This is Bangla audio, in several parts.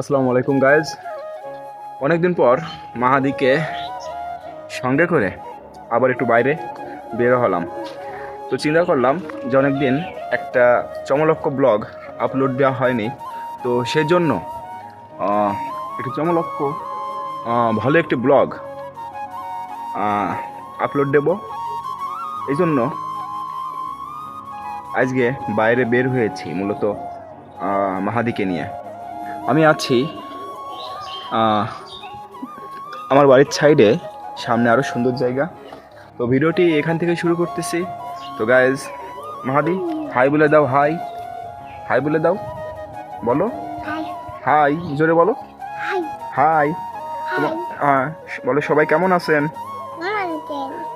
আসসালামু আলাইকুম গাইজ অনেকদিন পর মাহাদিকে সঙ্গে করে আবার একটু বাইরে বের হলাম। তো চিন্তা করলাম যে অনেকদিন একটা চমলক্ষ ব্লগ আপলোড দেওয়া হয়নি। তো সেজন্য একটু চমলক্ষ ভালো একটি ব্লগ আপলোড দেব। এই জন্য আজকে বাইরে বের হয়েছি মূলত মাহাদিকে নিয়ে। আমি আছি আমার বাড়ির সাইডে সামনে আরও সুন্দর জায়গা। তো ভিডিওটি এখান থেকে শুরু করতেছি। তো গাইজ মাহাদি হাই বলে দাও হাই হাই বলে দাও। বলো। হাই জোরে বলো। হাই হ্যাঁ বলো সবাই কেমন আছেন?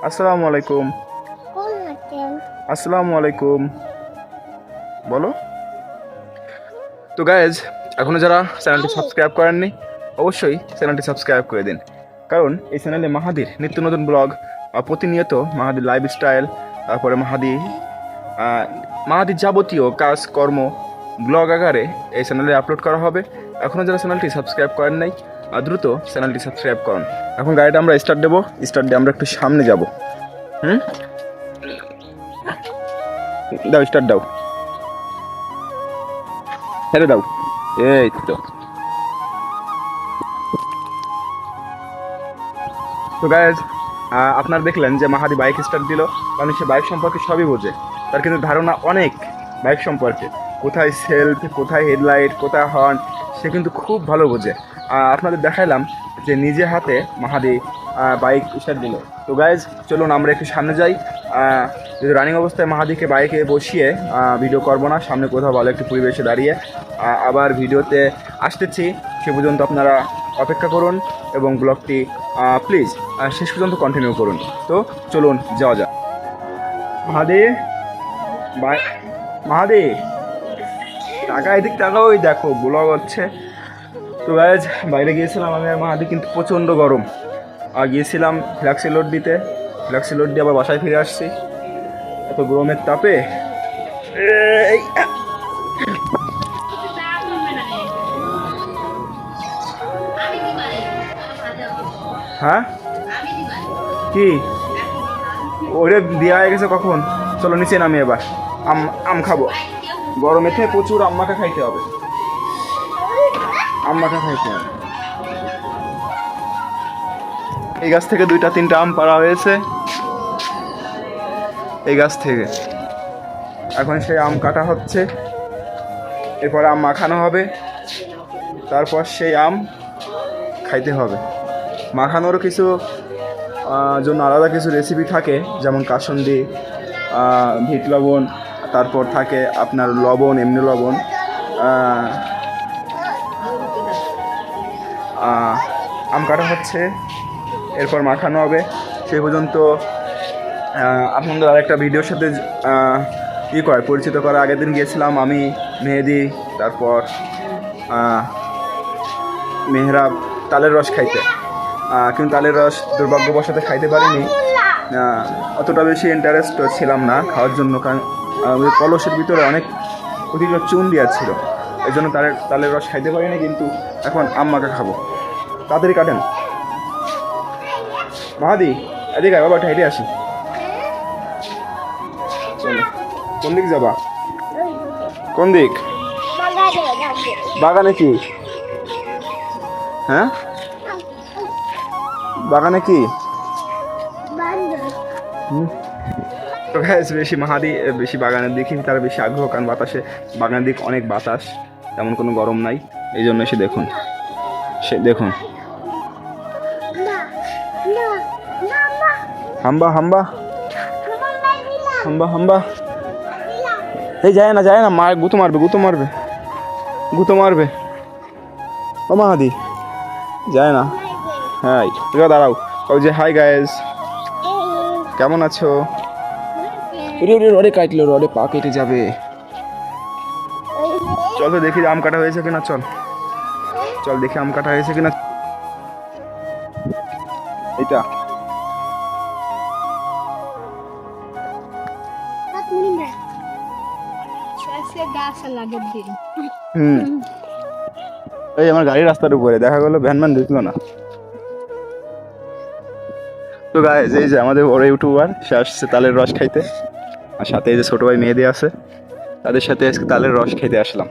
আসসালামু আলাইকুম। আসসালামু আলাইকুম। বলো। তো গাইজ এখনও যারা চ্যানেলটি সাবস্ক্রাইব করেননি অবশ্যই চ্যানেলটি সাবস্ক্রাইব করে দিন। কারণ এই চ্যানেলে মাহাদির নিত্য নতুন ব্লগ প্রতিনিয়ত মাহাদির লাইফস্টাইল তারপরে মাহাদি মাহাদির যাবতীয় কাজ কর্ম ব্লগ আকারে এই চ্যানেলে আপলোড করা হবে। এখনও যারা চ্যানেলটি সাবস্ক্রাইব করেন নাই দ্রুত চ্যানেলটি সাবস্ক্রাইব করুন। এখন গাড়িটা আমরা স্টার্ট দেবো স্টার্ট দিয়ে আমরা একটু সামনে যাব। হুম? দাও স্টার্ট দাও। ছেড়ে দাও। এই তো তো গায়েজ আপনারা দেখলেন যে মাহাদি বাইক স্টার্ট দিল। কারণ সে বাইক সম্পর্কে সবই বোঝে। তার কিন্তু ধারণা অনেক বাইক সম্পর্কে। কোথায় সেলফ কোথায় হেডলাইট কোথায় হর্ন সে কিন্তু খুব ভালো বোঝে। আপনাদের দেখাইলাম যে নিজে হাতে মাহাদি বাইক স্টার্ট দিল তো গাইজ চলুন আমরা একটু সামনে যাই। যদি রানিং অবস্থায় মাহাদিকে বাইকে বসিয়ে ভিডিও করব না, সামনে কোথাও ভালো একটি পরিবেশে দাঁড়িয়ে। আবার ভিডিওতে আসতেছি, সে পর্যন্ত আপনারা অপেক্ষা করুন এবং ব্লগটি প্লিজ শেষ পর্যন্ত কন্টিনিউ করুন। তো চলুন, যাওয়া যাক। মাহাদি বাই মাহাদি, টাকা এদিক টাকা ওই দেখো ব্লগ হচ্ছে। তো গাইজ বাইরে গিয়েছিলাম আমি আর মাহাদি, কিন্তু প্রচণ্ড গরম। আর গিয়েছিলাম ফ্ল্যাক্সি লোড দিতে। ফ্ল্যাক্সি লোড দিয়ে আবার বাসায় ফিরে আসছি। এত গরমের তাপে। হ্যাঁ? কি? ওরে দেওয়া হয়ে গেছে কখন? চলো নিচে নামি এবার। আম আম খাব। গরমেতে প্রচুর আম্মাকে খাইতে হবে। আম্মাকে খাইতে হবে। এই গাছ থেকে দুইটা তিনটা আম পাড়া হয়েছে। এই গাছ থেকে। এখন সেই আম কাটা হচ্ছে। এরপরে আম মাখানো হবে। তারপর সেই আম খাইতে হবে। মাখানোরও কিছু জন্য আলাদা কিছু রেসিপি থাকে। যেমন কাসন্দি ভিট লবণ, তারপর থাকে আপনার লবণ, এমনি লবণ। আম কাটা হচ্ছে। এরপর মাখানো হবে। সেই পর্যন্ত আপনাদের আরেকটা ভিডিওর সাথে ই করে, পরিচিত করার আগের দিন গিয়েছিলাম আমি, মেহেদি, তারপর মেহরাব তালের রস খাইতে। কিন্তু তালের রস দুর্ভাগ্যবশত খাইতে পারিনি। অতটা বেশি ইন্টারেস্ট ছিলাম না খাওয়ার জন্য, কারণ কলসের ভিতরে অনেক অতিরিক্ত চুন দেওয়া ছিল। এই জন্য তালের তালের রস খাইতে পারিনি, কিন্তু এখন আম্মাকে খাব। তাড়াতাড়ি কাটেন। মাহাদি এদিকে আয় বাবা হেঁটে আসি। কোন দিক যাবা? কোন দিক? বাগানে কি? হ্যাঁ? বাগানে কি? বেশি মাহাদি বেশি বাগানের দিকে তার বেশি আগ্রহ কারণ বাতাসে বাগানের দিক অনেক বাতাস তেমন কোনো গরম নাই। এই জন্য সে দেখুন। সে দেখুন। হাম্বা হাম্বা। হাম্বা হাম্বা। এই যায় না যায় না মা গুতো মারবে গুতো মারবে। গুতো মারবে। ও মাহাদি, যায় না। হ্যাঁ দাঁড়াও। ওই যে হাই গায়েস কেমন আছো? রডে কাটলো, রডে পা কেটে যাবে। চল তো দেখি আম কাটা হয়েছে কিনা, চল। চল দেখি আম কাটা হয়েছে কিনা। এটা। হুম। এই আমার গাড়ি রাস্তার উপরে দেখা গেলো ভ্যান ম্যান দেখল না। তো গাইজ এই যে আমাদের বড় ইউটিউবার সে আসছে তালের রস খাইতে। আর সাথে এই যে ছোট ভাই মেয়েদের আছে তাদের সাথে আজকে তালের রস খেতে আসলাম।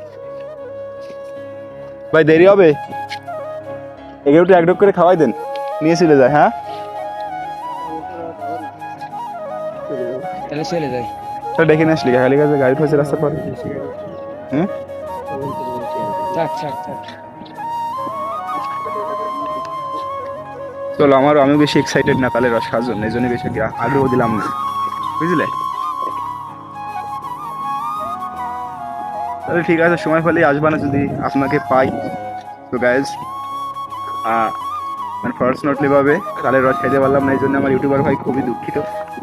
ভাই দেরি হবে? এগুলো একটু এক ডোক করে খাওয়াই দেন। নিয়ে চলে যায় হ্যাঁ? তাহলে চলে যাই। তো ডেকে নিয়ে আসলি খালি কাছে গাড়ি ঠেছে রাস্তার পরে হুম থাক থাক থাক। চলো আমারও আমি বেশি এক্সাইটেড না তালের রস খাওয়ার জন্য এই জন্য বেশি আগ্রহ- দিলাম না। বুঝলে? তাহলে ঠিক আছে সময় পেলেই আসবা না যদি আপনাকে পাই। তো গাইজ মানে ফর্চুনেটলি ভাবে তালের রস খাইতে পারলাম না এই জন্য আমার ইউটিউবার ভাই খুবই দুঃখিত।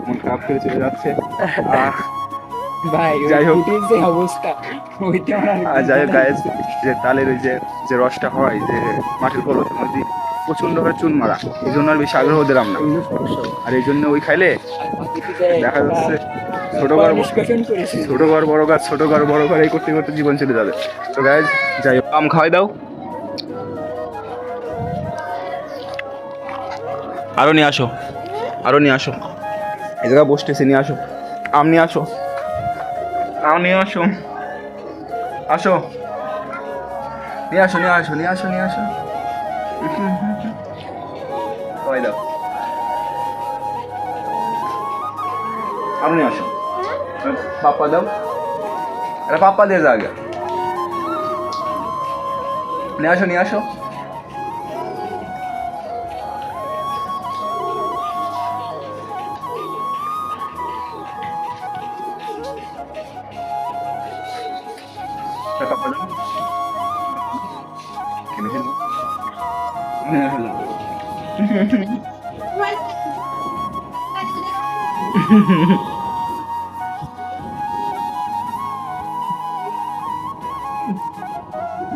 মন খারাপ করে চলে যাচ্ছে। ভাই যাই হোক। যে অবস্থা ওইটা আর আর যাই হোক গাইজ যে তালের ওই যে যে রসটা হয় যে মাটির মধ্যে চুন মারা। এই জন্য আর বেশি আগ্রহ দিলাম না। আর এই জন্য ওই খাইলে দেখা যাচ্ছে ছোট নিষ্কাশন ছোট ঘর বড় গাছ ছোট ঘর বড় ঘর এই করতে করতে জীবন চলে যাবে। তো গাইজ যাই হোক আম খাওয়াই দাও। আরও নিয়ে আসো। আরও নিয়ে আসো। এই জায়গা বসতেছি, নিয়ে আসো। আম নিয়ে আসো। আম নিয়ে আসো। আসো। নিয়ে আসো নিয়ে আসো নিয়ে আসো নিয়ে আসো। খাওয়াই দাও। আরও নিয়ে আসো। পাপ্পা দাও। আরে পাপ্পা দিয়ে যা আগে। নিয়ে আসো নিয়ে আসো। পাপ্পা দাও। কেন খেলব? নিয়ে আসো, নাও।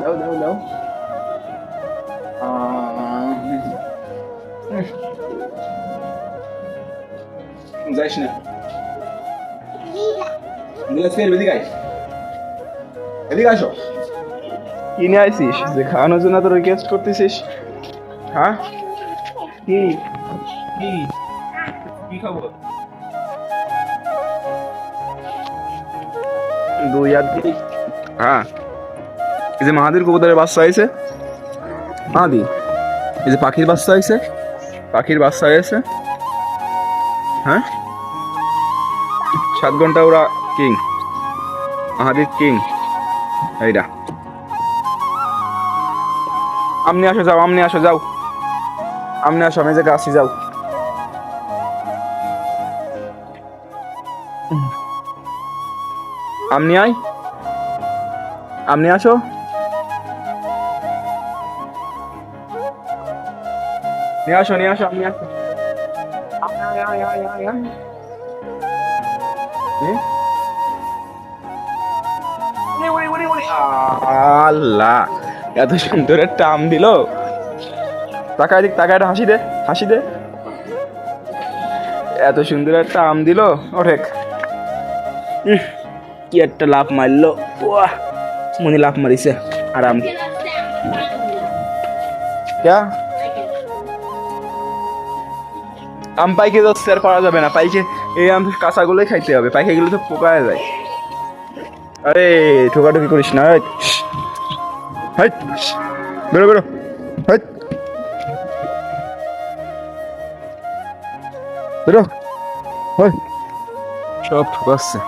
দাও দাও দাও যাইস না নীলাজ ফের এদিকে আয় এদিকে আসো। নিয়ে আইসিস যে খাওয়ানোর জন্য তো রিকোয়েস্ট করতেছিস? হ্যাঁ? কি? কি? কি খবর? দুই আর হ্যাঁ। এই যে মাহাদির কবুতরের বাচ্চা হয়েছে। মাহাদি, এই যে পাখির বাচ্চা হয়েছে। পাখির বাচ্চা হয়েছে। হ্যাঁ? সাত ঘণ্টা ওরা কিং মাহাদির কিং এইটা আমনি আসো যাও আমনি আসো যাও। আমনি আসো আমি যে গাছি যাও। আমনি আয়। আমনি আসো। নিয়ে আসো নিয়ে আসো আপনি আসো। আয়, আয়, আয়, আয়, আয়, আল্লাহ এত সুন্দর একটা আম দিল। তাকায় দিক তাকায় হাসি দে হাসি দে। এত সুন্দর একটা আম দিল উহ, কি একটা লাভ মারলো। বাহ মনে লাভ মারিছে আরাম। ক্যা আম পাইকে যাচ্ছে আর পারা যাবে না পাইকে এই আম কাঁচাগুলোই খাইতে হবে পাইকে গেলে তো পোকায় যায়। আরে ঠোকাঠুকি করিস না হাইট, বেরো বেরো। হাইট। বেরো। হয় সব ঠোকাচ্ছে।